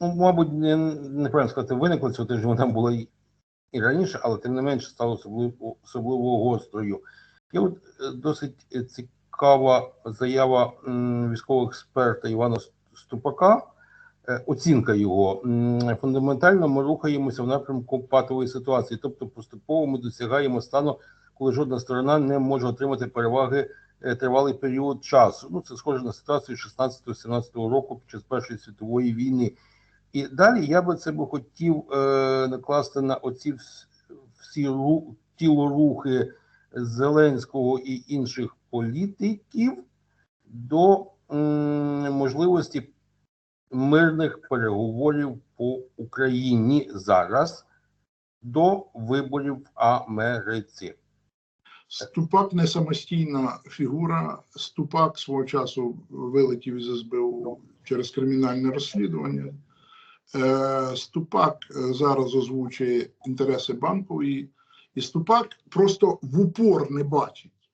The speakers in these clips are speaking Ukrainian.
ну, мабуть, не, неправильно сказати, виникла цього тижня, вона була і, і раніше, але тим не менше стала особливо, особливо гострою. Є от е, досить цікава заява військового експерта Івана Ступака. Е, Оцінка його фундаментально ми рухаємося в напрямку патової ситуації, тобто поступово ми досягаємо стану, коли жодна сторона не може отримати переваги е, тривалий період часу. Ну це схоже на ситуацію 16-17 року під час Першої світової війни. І далі я би це би хотів е, накласти на оці всі ру, тілорухи Зеленського і інших політиків до м, можливості мирних переговорів по Україні зараз до виборів в Америці. Ступак не самостійна фігура. Ступак свого часу вилетів із СБУ через кримінальне розслідування. Е, Ступак е, зараз озвучує інтереси банкової, і Ступак просто в упор не бачить,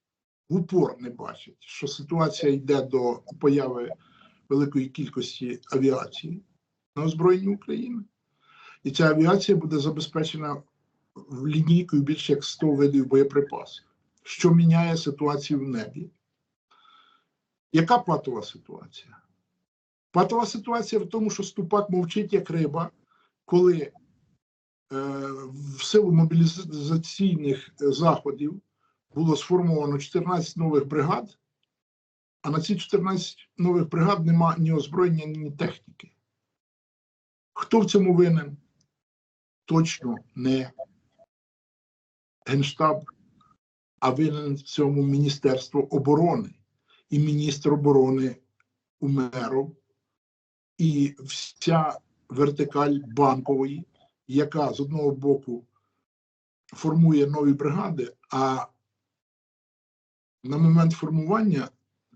в упор не бачить, що ситуація йде до появи великої кількості авіації на озброєнні України. І ця авіація буде забезпечена в лінійкою більше як 100 видів боєприпасів що міняє ситуацію в небі. Яка патова ситуація? Патова ситуація в тому, що ступак мовчить як риба, коли е, в силу мобілізаційних заходів було сформовано 14 нових бригад, а на ці 14 нових бригад нема ні озброєння, ні техніки. Хто в цьому винен? Точно не Генштаб а винен в цьому Міністерство оборони і міністр оборони Умеров, і вся вертикаль банкової, яка з одного боку формує нові бригади, а на момент формування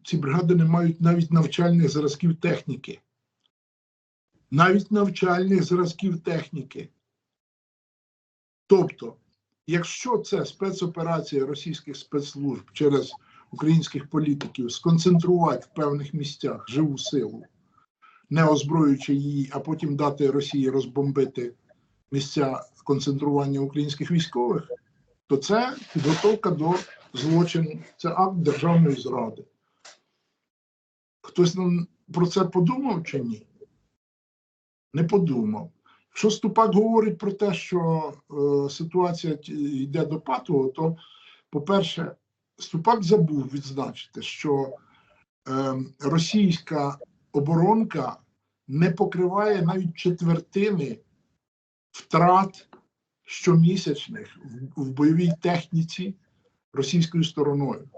ці бригади не мають навіть навчальних зразків техніки. Навіть навчальних зразків техніки. Тобто, якщо це спецоперація російських спецслужб через українських політиків сконцентрувати в певних місцях живу силу, не озброюючи її, а потім дати Росії розбомбити місця концентрування українських військових, то це підготовка до злочину, це акт державної зради. Хтось нам про це подумав чи ні? Не подумав. Якщо Ступак говорить про те, що е, ситуація йде до патового, то, по-перше, Ступак забув відзначити, що е, російська оборонка не покриває навіть четвертини втрат щомісячних в, в бойовій техніці російською стороною.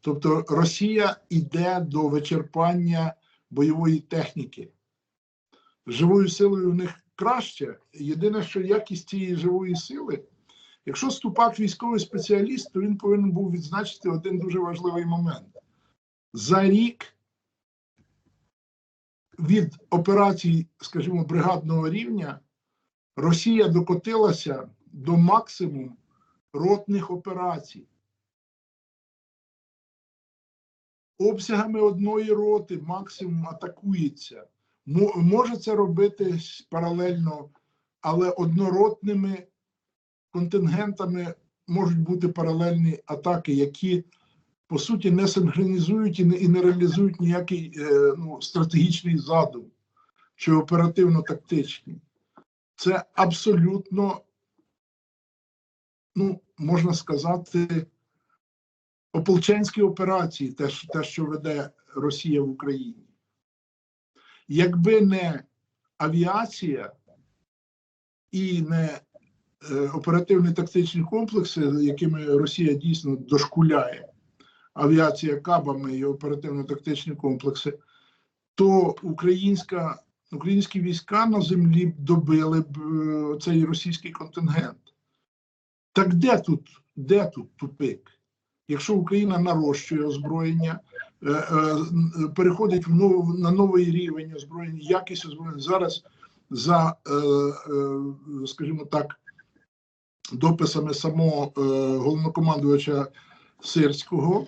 Тобто Росія йде до вичерпання бойової техніки. Живою силою у них краще. Єдине, що якість цієї живої сили, якщо ступак військовий спеціаліст, то він повинен був відзначити один дуже важливий момент. За рік від операцій, скажімо, бригадного рівня Росія докотилася до максимум ротних операцій. Обсягами одної роти максимум атакується. Може це робити паралельно, але одноротними контингентами можуть бути паралельні атаки, які по суті не синхронізують і не, і не реалізують ніякий е, ну, стратегічний задум чи оперативно-тактичний. Це абсолютно, ну, можна сказати, ополченські операції, те, те, що веде Росія в Україні. Якби не авіація і не е, оперативно-тактичні комплекси, якими Росія дійсно дошкуляє, авіація кабами і оперативно-тактичні комплекси, то українська, українські війська на землі б добили б е, цей російський контингент. Так де тут, де тут тупик? Якщо Україна нарощує озброєння, е, е, переходить в нов, на новий рівень озброєння, якість озброєння зараз за, скажімо так, дописами самого головнокомандувача Сирського,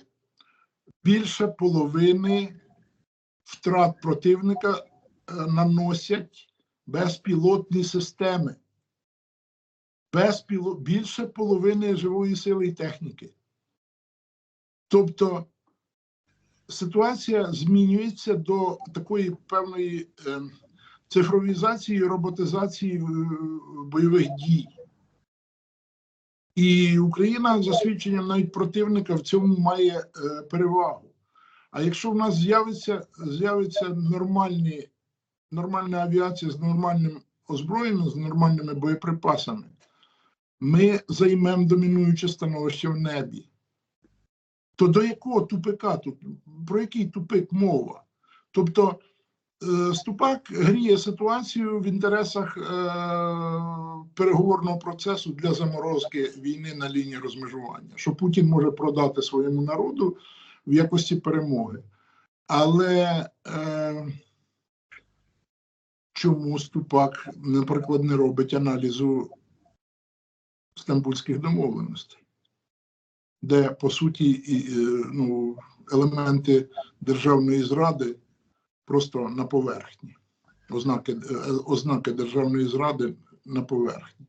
більше половини втрат противника е, наносять безпілотні системи, безпіло... більше половини живої сили і техніки. Тобто ситуація змінюється до такої певної е, цифровізації, роботизації е, бойових дій. І Україна за свідченням навіть противника в цьому має е, перевагу. А якщо в нас з'явиться, з'явиться нормальні, нормальна авіація з нормальним озброєнням, з нормальними боєприпасами, ми займемо домінуюче становище в небі. То до якого тупика тут? Про який тупик мова? Тобто Ступак гріє ситуацію в інтересах е, переговорного процесу для заморозки війни на лінії розмежування, що Путін може продати своєму народу в якості перемоги. Але е, чому Ступак, наприклад, не робить аналізу стамбульських домовленостей, де по суті і, е, ну, елементи державної зради просто на поверхні. Ознаки, е, ознаки державної зради на поверхні.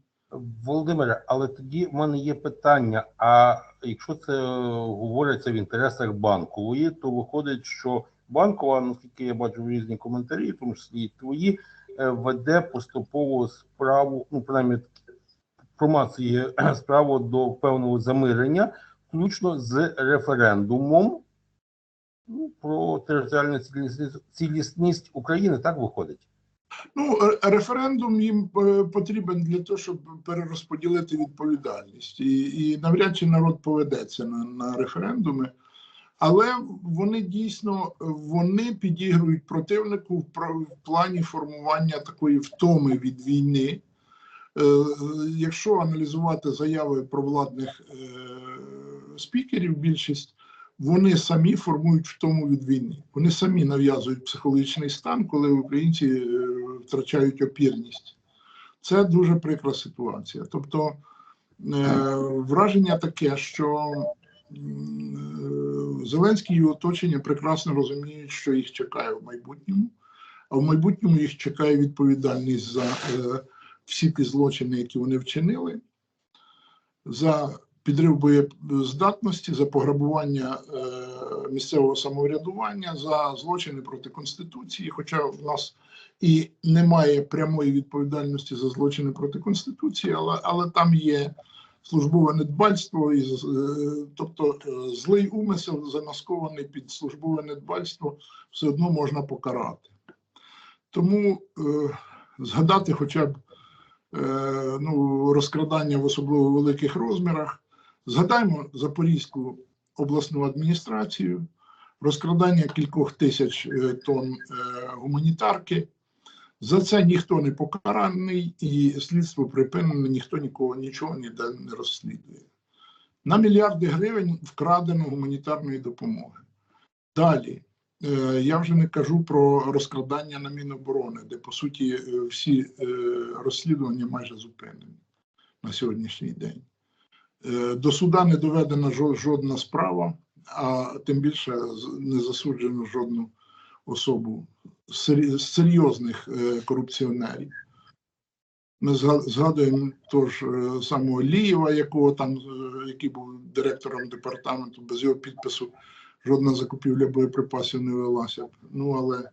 Володимире, але тоді в мене є питання: а якщо це е, говориться в інтересах банкової, то виходить, що банкова, наскільки я бачу різні коментарі, в тому числі твої, е, веде поступово справу, ну принаймні інформації справу до певного замирення, включно з референдумом ну, про територіальну цілісність, України, так виходить. Ну, референдум їм е, потрібен для того, щоб перерозподілити відповідальність. І, і навряд чи народ поведеться на, на референдуми. Але вони дійсно вони підігрують противнику в в плані формування такої втоми від війни. Е, Якщо аналізувати заяви провладних е, спікерів, більшість вони самі формують втому від війни. Вони самі нав'язують психологічний стан, коли українці е, втрачають опірність. Це дуже прикра ситуація. Тобто е, враження таке, що е, Зеленський і оточення прекрасно розуміють, що їх чекає в майбутньому, а в майбутньому їх чекає відповідальність за всі ті злочини, які вони вчинили, за підрив боєздатності, за пограбування е, місцевого самоврядування, за злочини проти Конституції. Хоча в нас і немає прямої відповідальності за злочини проти Конституції, але, але там є службове недбальство, і, е, тобто е, злий умисел, замаскований під службове недбальство, все одно можна покарати. Тому е, згадати хоча б е, ну, розкрадання в особливо великих розмірах. Згадаймо Запорізьку обласну адміністрацію, розкрадання кількох тисяч е, тонн е, гуманітарки. За це ніхто не покараний і слідство припинене, ніхто нікого нічого ніде не розслідує. На мільярди гривень вкрадено гуманітарної допомоги. Далі, е, я вже не кажу про розкрадання на Міноборони, де по суті всі розслідування майже зупинені на сьогоднішній день. Е, До суда не доведена жодна справа, а тим більше не засуджено жодну особу з серйозних е, корупціонерів. Ми згадуємо того е, самого Лієва, якого там, який був директором департаменту, без його підпису жодна закупівля боєприпасів не велася. Ну але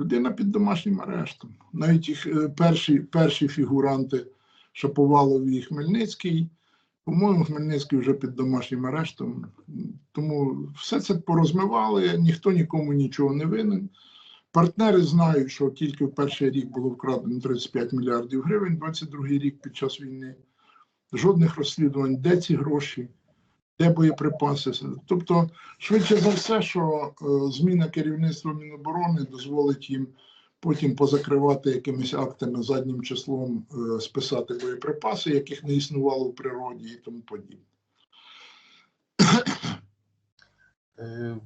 людина під домашнім арештом. Навіть їх перші, перші фігуранти Шаповалов і Хмельницький. По-моєму, Хмельницький вже під домашнім арештом. Тому все це порозмивали, ніхто нікому нічого не винен. Партнери знають, що тільки в перший рік було вкрадено 35 мільярдів гривень, 22 рік під час війни. Жодних розслідувань, де ці гроші, де боєприпаси. Тобто, швидше за все, що е, зміна керівництва Міноборони дозволить їм потім позакривати якимись актами заднім числом, е, списати боєприпаси, яких не існувало в природі і тому подібне. Е,